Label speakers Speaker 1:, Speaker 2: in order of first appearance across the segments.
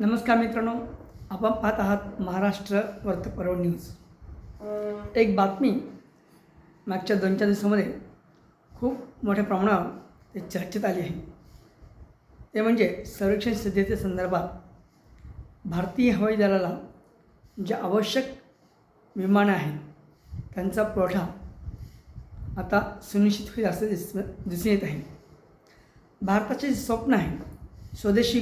Speaker 1: नमस्कार मित्रांनो आपण पाहत आहात महाराष्ट्र वर्तपर्व न्यूज. एक बातमी मागच्या दोन चार दिवसामध्ये खूप मोठ्या प्रमाणावर ते चर्चेत आली आहे. ते म्हणजे संरक्षण सिद्धतेच्या संदर्भात भारतीय हवाई दलाला ज्या आवश्यक विमानं आहेत त्यांचा पुरवठा आता सुनिश्चित होईल असं दिस दिसून येत आहे. भारताचे जे स्वप्न आहे स्वदेशी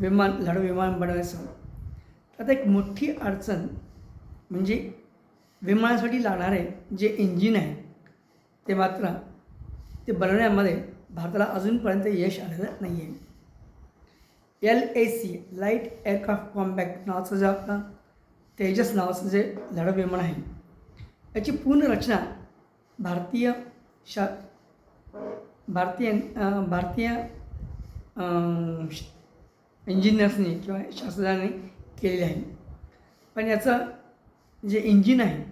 Speaker 1: विमान लढाऊ विमान बनवायचं. आता एक मोठी अडचण म्हणजे विमानासाठी लागणारे जे इंजिन आहे ते मात्र ते बनवण्यामध्ये भारताला अजूनपर्यंत यश आलेलं नाही आहे L A C light aircraft combat नावाचं जे आपला तेजस नावाचं जे लढाऊ विमान आहे याची पूर्ण रचना भारतीय शा भारतीय भारतीय इंजिनियर्सनी किंवा शास्त्रज्ञांनी केलेली आहे. पण याचं जे इंजिन आहे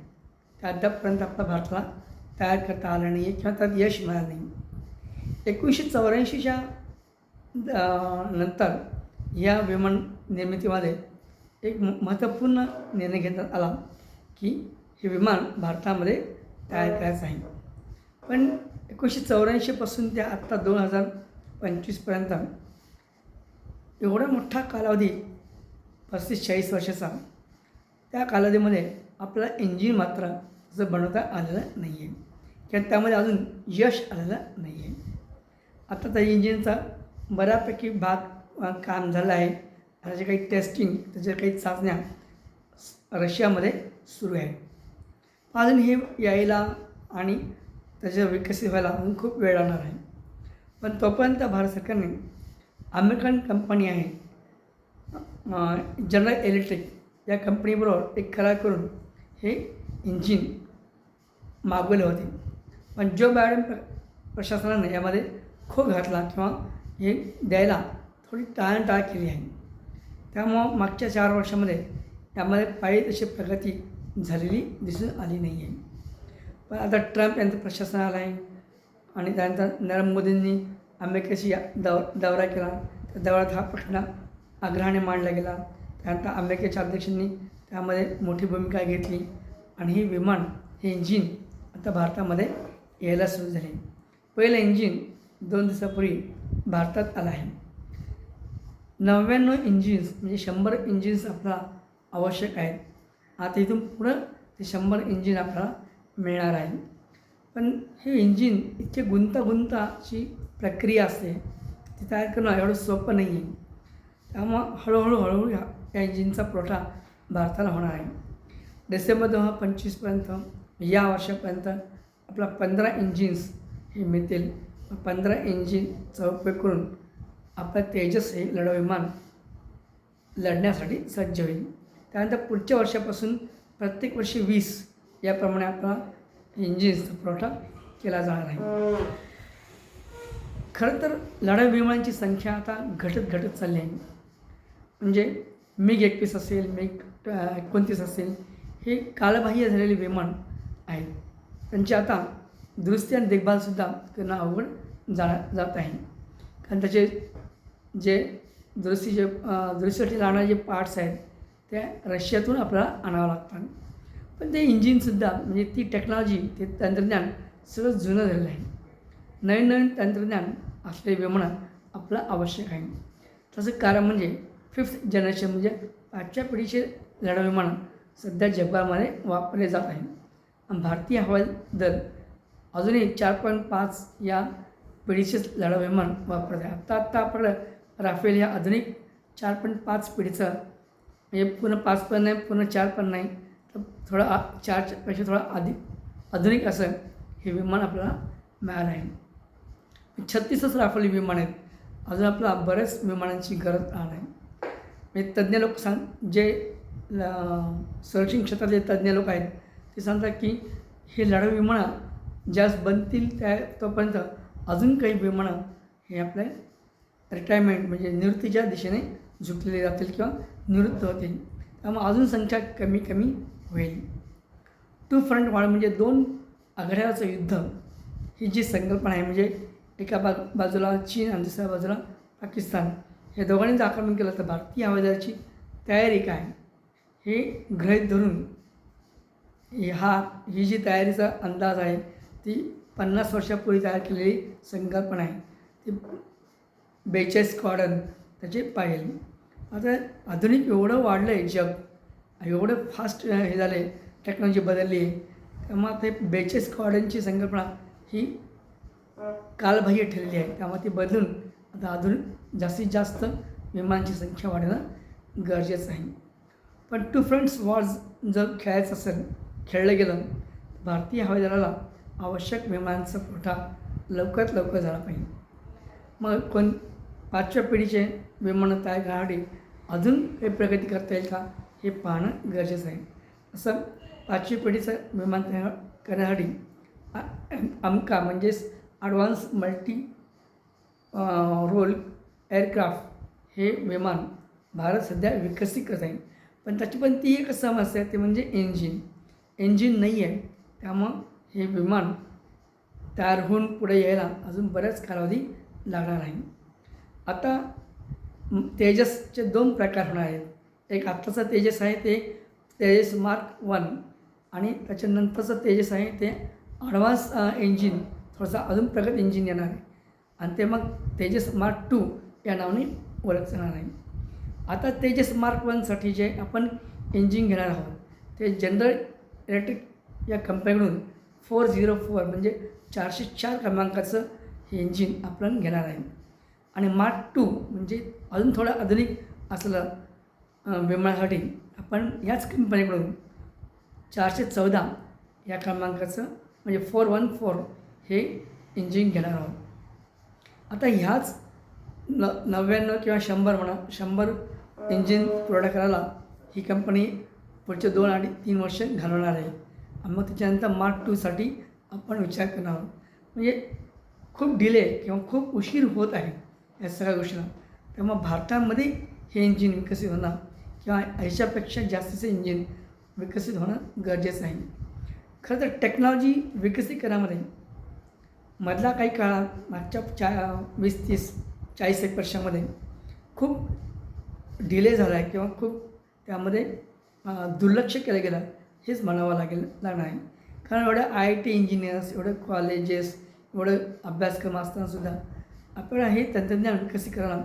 Speaker 1: ते अद्यापपर्यंत आपल्या भारताला तयार करता आलं नाही आहे किंवा त्यात यश मिळालं नाही एकोणीसशे चौऱ्याऐंशीच्या नंतर या विमान निर्मितीमध्ये एक म- महत्त्वपूर्ण निर्णय घेण्यात आला की हे विमान भारतामध्ये तयार करायचं आहे. पण एकोणीसशे चौऱ्याऐंशीपासून ते आत्ता दोन हजार पंचवीसपर्यंत एवढा मोठा कालावधी पस्तीस चाळीस वर्षाचा त्या कालावधीमध्ये आपल्याला इंजिन मात्र असं बनवता आलेलं नाही आहे किंवा त्यामध्ये अजून यश आलेलं नाही आहे आता त्या इंजिनचा बऱ्यापैकी भाग काम झालं आहे. त्याचे काही टेस्टिंग त्याच्या काही चाचण्या रशियामध्ये सुरू आहे. अजून हे यायला आणि त्याचं विकसित व्हायला अजून खूप वेळ लागणार आहे. पण तोपर्यंत भारत सरकारने अमेरिकन कंपनी आहे. जनरल इलेक्ट्रिक या कंपनीबरोबर एक करार करून हे इंजिन मागवले होते. पण जो बायडन प्र प्रशासनाने यामध्ये खो घातला किंवा हे द्यायला थोडी टाळाटाळ केली आहे. त्यामुळं मागच्या चार वर्षामध्ये यामध्ये पाहिजे तशी प्रगती झालेली दिसून आली नाही आहे पण आता ट्रम्प यांचं प्रशासन आलं आहे आणि त्यानंतर नरेंद्र मोदींनी अमेरिकेशी या- दौ दौरा केला त्या दौऱ्यात हा प्रश्न आग्रहाने मांडला गेला. त्यानंतर अमेरिकेच्या अध्यक्षांनी त्यामध्ये मोठी भूमिका घेतली आणि हे विमान हे इंजिन आता भारतामध्ये यायला सुरू झाले. पहिलं इंजिन दोन दिवसापूर्वी भारतात आलं आहे. नव्याण्णव इंजिन्स म्हणजे शंभर इंजिन्स आपल्याला आवश्यक आहेत. आता इथून पुढं ते शंभर इंजिन आपल्याला मिळणार आहे. पण हे इंजिन इतके गुंतागुंताची प्रक्रिया असते. ती तयार करणं एवढं सोपं नाही आहे. त्यामुळं हळूहळू हळूहळू ह्या या इंजिनचा पुरवठा भारताला होणार आहे. डिसेंबर दोन हजार पंचवीसपर्यंत या वर्षापर्यंत आपला पंधरा इंजिन्स हे मिळतील. पंधरा इंजिनचा उपयोग करून आपलं तेजस हे लढाऊ विमान लढण्यासाठी सज्ज होईल. त्यानंतर पुढच्या वर्षापासून प्रत्येक वर्षी वीस याप्रमाणे आपला इंजिन्सचा पुरवठा केला जाणार आहे. खरं तर लढाऊ विमानांची संख्या आता घटत घटत चालली आहे. म्हणजे मिग एकवीस असेल मिग एकोणतीस असेल हे कालबाह्य झालेले विमान आहेत. त्यांची आता दुरुस्ती आणि देखभालसुद्धा त्यांना अवघड जा जात आहे. कारण त्याचे जे दुरुस्तीचे जे दुरुस्तीसाठी लागणारे जे पार्ट्स आहेत त्या रशियातून आपल्याला आणावं लागतात पण ते इंजिनसुद्धा म्हणजे ती टेक्नॉलॉजी ते तंत्रज्ञान सगळं जुनं झालेलं आहे. नवीन नवीन तंत्रज्ञान असले विमानात आपलं आवश्यक आहे. तसं कारण म्हणजे फिफ्थ जनरेशन म्हणजे पाचव्या पिढीचे लढाऊ विमानं सध्या जगभरामध्ये वापरले जात आहे. आणि भारतीय हवाई दल अजूनही चार पॉईंट पाच या पिढीचेच लढाऊ विमान वापरत आहे. आत्ता आत्ता आपलं राफेल या आधुनिक चार पॉईंट पाच पिढीचं म्हणजे पूर्ण पाच पण नाही पूर्ण चार पण नाही तर थोडं आ चारपेक्षा थोडं अधिक आधुनिक असं हे विमान आपल्याला मिळालं आहे. छत्तीसच राफेल विमान आहेत. अजून आपला बऱ्याच विमानांची गरज आहे. म्हणजे तज्ज्ञ लोक सांग जे ल- संरक्षण क्षेत्रातले तज्ज्ञ लोक आहेत ते सांगतात की हे लढाऊ विमानं ज्यास बनतील त्या तोपर्यंत अजून काही विमानं हे आपले रिटायरमेंट म्हणजे निवृत्तीच्या दिशेने झुकलेले जातील किंवा निवृत्त होतील. त्यामुळे अजून संख्या कमी कमी होईल. टू फ्रंट वाढ म्हणजे दोन आघाड्याचं युद्ध. ही जी संकल्पना आहे म्हणजे एका बा बाजूला चीन आणि दुसऱ्या बाजूला पाकिस्तान. या दोघांनी जर आक्रमण केलं तर भारतीय हवाई तयारी काय? हे गृहीत धरून हा ही जी तयारीचा अंदाज आहे ती पन्नास वर्षापूर्वी तयार केलेली संकल्पना आहे. ती बेचाळीस स्क्वॉडन त्याचे पाहिजे आता आधुनिक एवढं वाढलं आहे जग एवढं फास्ट हे झालं आहे टेक्नॉलॉजी बदलली आहे. त्यामुळे ते हे बेचाळीस स्क्वॉडनची संकल्पना ही कालबाह्य ठरलेली आहे. त्यामुळे ती बदलून आता अजून जास्तीत जास्त विमानांची संख्या वाढणं गरजेचं आहे. पण टू फ्रंट्स वॉर्स जर खेळायचं असेल खेळलं गेलं भारतीय हवाई दलाला आवश्यक विमानांचा पुरवठा लवकरात लवकर झाला पाहिजे. मग कोण पाचव्या पिढीचे विमानं तयार करण्यासाठी अजून काही प्रगती करता येईल का हे पाहणं गरजेचं आहे. असं पाचवी पिढीचं विमान तयार करण्यासाठी अमका म्हणजेच ॲडव्हान्स मल्टी रोल एअरक्राफ्ट हे विमान भारत सध्या विकसित करत आहे. पण त्याची पण ती एक समस्या आहे ते म्हणजे इंजिन इंजिन नाही आहे त्यामुळं हे विमान तयार होऊन पुढे यायला अजून बऱ्याच कालावधी लागणार आहे. आता तेजसचे दोन प्रकार होणार आहेत. एक आत्ताचा तेजस आहे ते तेजस मार्क वन आणि त्याच्यानंतरचं तेजस आहे ते ॲडव्हान्स इंजिन थोडासा अजून प्रगत इंजिन येणार आहे. आणि ते मग तेजस मार्क टू या नावाने ओळखणार नाही आहे. आता तेजस मार्क वनसाठी जे आपण इंजिन घेणार आहोत ते जनरल इलेक्ट्रिक या कंपनीकडून फोर झिरो फोर म्हणजे चारशे चार क्रमांकाचं हे इंजिन आपण घेणार आहे. आणि मार्क टू म्हणजे अजून थोडं आधुनिक असलं विमानासाठी आपण याच कंपनीकडून चारशे चौदा या क्रमांकाचं म्हणजे फोर वन फोर हे इंजिन घेणार आहोत. आता ह्याच न नव्याण्णव किंवा शंभर म्हणा शंभर इंजिन पुरवठा करायला ही कंपनी पुढचे दोन आणि तीन वर्ष घालवणार आहे. मग त्याच्यानंतर मार्क टूसाठी आपण विचार करणार आहोत. म्हणजे खूप डिले किंवा खूप उशीर होत आहे या सगळ्या गोष्टीला. त्यामुळे भारतामध्ये हे इंजिन विकसित होणं किंवा ह्याच्यापेक्षा जास्तीचे इंजिन विकसित होणं गरजेचं आहे. खरं तर टेक्नॉलॉजी विकसित करामध्ये मधला काही काळात मागच्या चा वीस तीस चाळीस एक वर्षामध्ये खूप डिले झाला आहे किंवा खूप त्यामध्ये दुर्लक्ष केलं गेलं हेच म्हणावं लागेल लागणार आहे. कारण एवढं आय आय टी इंजिनियर्स एवढं कॉलेजेस एवढं अभ्यासक्रम असतानासुद्धा आपण हे तंत्रज्ञान विकसित करणार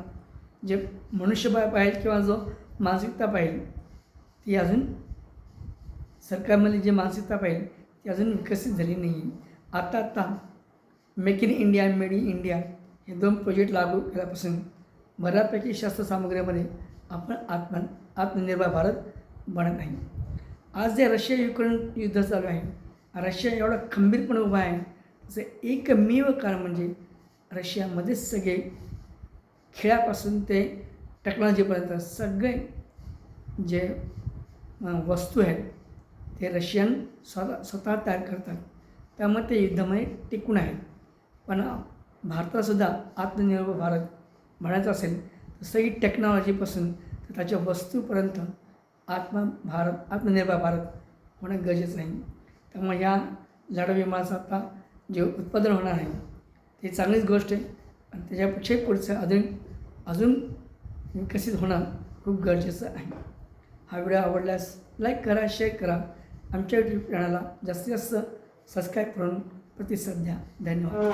Speaker 1: जे मनुष्यबळ पाहिजे किंवा जो मानसिकता पाहिजे ती अजून सरकारमध्ये जी मानसिकता पाहिजे ती अजून विकसित झाली नाही आहे आता आत्ता make in India made in India हे दोन प्रोजेक्ट लागू केल्यापासून बऱ्यापैकी शस्त्रसामुग्रीमध्ये आपण आत्म आत्मनिर्भर भारत बनत नाही. आज जे रशिया युक्रेन युद्ध चालू आहे रशिया एवढा खंबीरपणे उभा आहे त्याचं एकमेव कारण म्हणजे रशियामध्येच सगळे खेळापासून ते टेक्नॉलॉजीपर्यंत सगळे जे वस्तू आहेत ते रशियन स्वतः स्वतः तयार करतात. त्यामुळे ते युद्धामध्ये टिकून आहेत. पण भारतातसुद्धा आत्मनिर्भर भारत म्हणायचं असेल तर सगळी टेक्नॉलॉजीपासून तर त्याच्या वस्तूपर्यंत आत्म भारत आत्मनिर्भर भारत होणं गरजेचं आहे. त्यामुळे ह्या लढा विमानाचं आता जे उत्पादन होणार आहे ते चांगलीच गोष्ट आहे. आणि त्याच्यापेक्षाही पुढचं अजून अजून विकसित होणं खूप गरजेचं आहे. हा व्हिडिओ आवडल्यास लाईक करा शेअर करा. आमच्या यूट्यूब चॅनलला जास्तीत जास्त सबस्क्राईब करून प्रतिसाद द्या. धन्यवाद. हो.